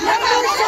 Thank you.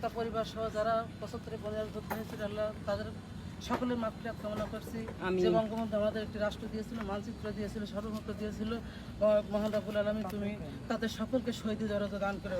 তার পরিবার সহ যারা পঁচাত্তরে পরিবার যুদ্ধ হয়েছিল আল্লাহ তাদের সকলের মাতৃ কামনা করছি। যে বঙ্গবন্ধু আমাদের একটি রাষ্ট্র দিয়েছিল মানচিত্র দিয়েছিল সর্বমুক্ত দিয়েছিল মহানবুল মহান রাবুল আলমী তুমি তাদের সকলকে শহীদ দরজা দান করে